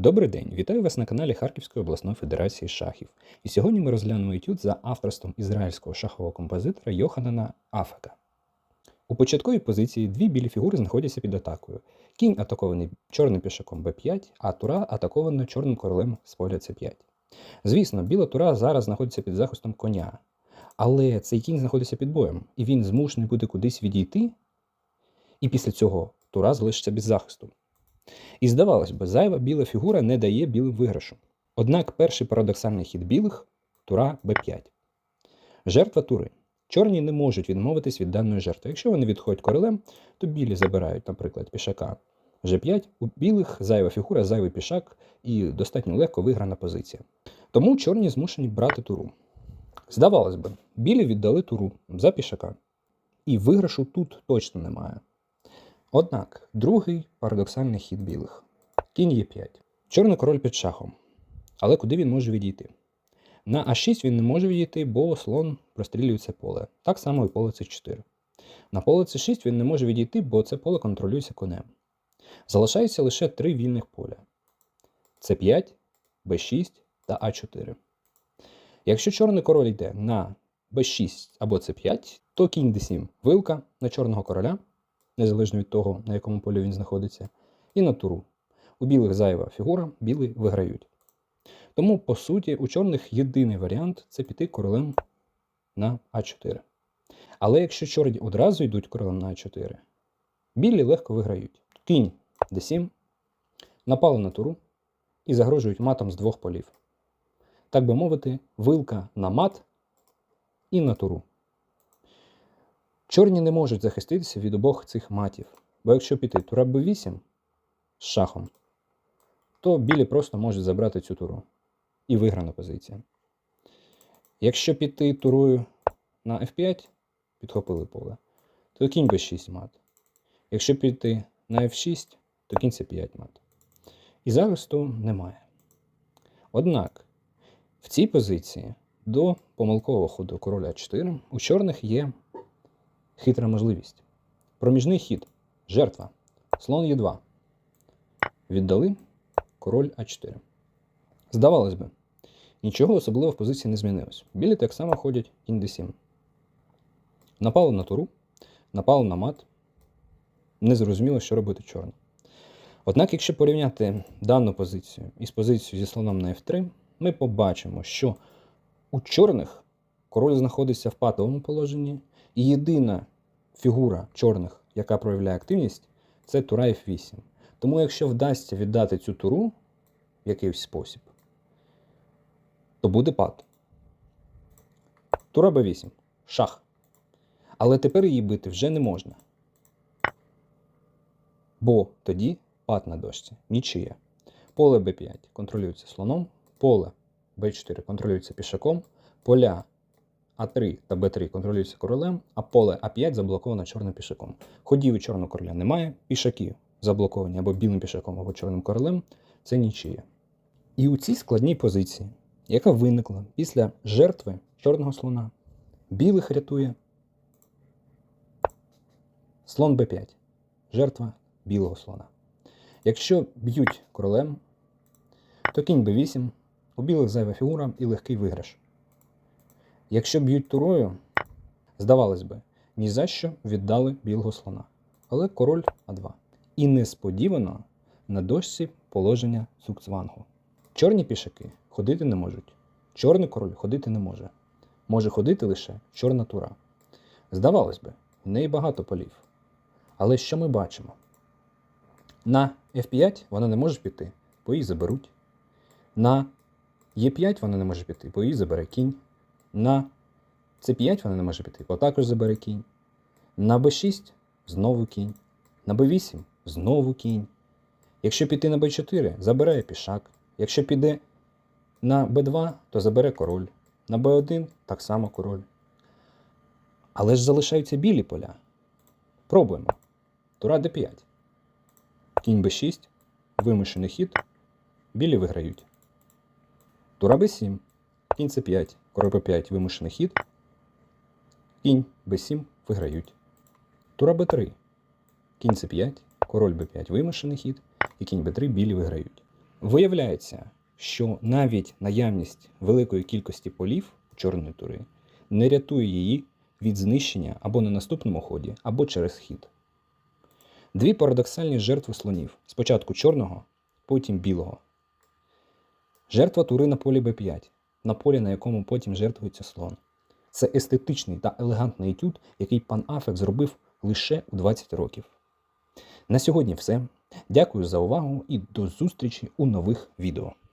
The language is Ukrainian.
Добрий день, вітаю вас на каналі Харківської обласної федерації шахів. І сьогодні ми розглянемо етюд за авторством ізраїльського шахового композитора Йоханана Афека. У початковій позиції дві білі фігури знаходяться під атакою. Кінь атакований чорним пішаком b5, а тура атакована чорним королем з поля c5. Звісно, біла тура зараз знаходиться під захистом коня, але цей кінь знаходиться під боєм, і він змушений буде кудись відійти, і після цього тура залишиться без захисту. І здавалось би, зайва біла фігура не дає білим виграшу. Однак перший парадоксальний хід білих тура b5. Жертва тури. Чорні не можуть відмовитись від даної жертви. Якщо вони відходять королем, то білі забирають, наприклад, пішака g5, у білих зайва фігура, зайвий пішак і достатньо легко виграна позиція. Тому чорні змушені брати туру. Здавалось би, білі віддали туру за пішака. І виграшу тут точно немає. Однак, другий парадоксальний хід білих. Кінь Е5. Чорний король під шахом. Але куди він може відійти? На А6 він не може відійти, бо слон прострілює це поле. Так само і поле С4. На поле С6 він не може відійти, бо це поле контролюється конем. Залишається лише три вільних поля: С5, Б6 та А4. Якщо чорний король йде на Б6 або С5, то кінь Д7 вилка на чорного короля незалежно від того, на якому полі він знаходиться, і на туру. У білих зайва фігура, білі виграють. Тому, по суті, у чорних єдиний варіант це піти королем на А4. Але якщо чорні одразу йдуть королем на А4, білі легко виграють. Кінь d7, напали на туру і загрожують матом з двох полів. Так би мовити, вилка на мат і на туру. Чорні не можуть захиститися від обох цих матів, бо якщо піти тура b8 з шахом, то білі просто можуть забрати цю туру. І виграна позиція. Якщо піти турою на f5, підхопили поле, то кінь b6 мат. Якщо піти на f6, то кінь c5 мат. І захисту немає. Однак в цій позиції до помилкового ходу короля 4 у чорних є хитра можливість. Проміжний хід. Жертва. Слон Е2. Віддали король А4. Здавалось би, нічого особливого в позиції не змінилось. Білі так само ходять кінь d7. Напали на туру, напали на мат. Незрозуміло, що робити чорно. Однак, якщо порівняти дану позицію із позицією зі слоном на F3, ми побачимо, що у чорних король знаходиться в патовому положенні, і єдина фігура чорних, яка проявляє активність, це тура F8. Тому, якщо вдасться віддати цю туру в якийсь спосіб, то буде пад. Тура Б8. Шах. Але тепер її бити вже не можна. Бо тоді пад на дошці. Нічия. Поле Б5 контролюється слоном, поле Б4 контролюється пішаком, поля а3 та Б3 контролюються королем, а поле А5 заблоковано чорним пішаком. Ходів і чорного короля немає, пішаки заблоковані або білим пішаком, або чорним королем це нічия. І у цій складній позиції, яка виникла після жертви чорного слона, білих рятує слон Б5, жертва білого слона. Якщо б'ють королем, то кінь Б8, у білих зайва фігура і легкий виграш. Якщо б'ють турою, здавалось би, ні за що віддали білого слона. Але король А2. І несподівано на дошці положення цукцвангу. Чорні пішаки ходити не можуть. Чорний король ходити не може. Може ходити лише чорна тура. Здавалось би, в неї багато полів. Але що ми бачимо? На F5 вона не може піти, бо її заберуть. На Е5 вона не може піти, бо її забере кінь. На С5 вона не може піти, бо також забере кінь. На Б6 знову кінь. На Б8 знову кінь. Якщо піти на Б4, забере пішак. Якщо піде на Б2, то забере король. На Б1 так само король. Але ж залишаються білі поля. Пробуємо. Тура Д5. Кінь Б6. Вимушений хід. Білі виграють. Тура Б7. Кінь С5. Король Б5 вимушений хід. Кінь Б7 виграють. Тура Б3. Кінь С5, король Б5 вимушений хід, і кінь Б3 білі виграють. Виявляється, що навіть наявність великої кількості полів чорної тури не рятує її від знищення або на наступному ході, або через хід. Дві парадоксальні жертви слонів: спочатку чорного, потім білого. Жертва тури на полі Б5, на полі, на якому потім жертвується слон. Це естетичний та елегантний етюд, який пан Афек зробив лише у 20 років. На сьогодні все. Дякую за увагу і до зустрічі у нових відео.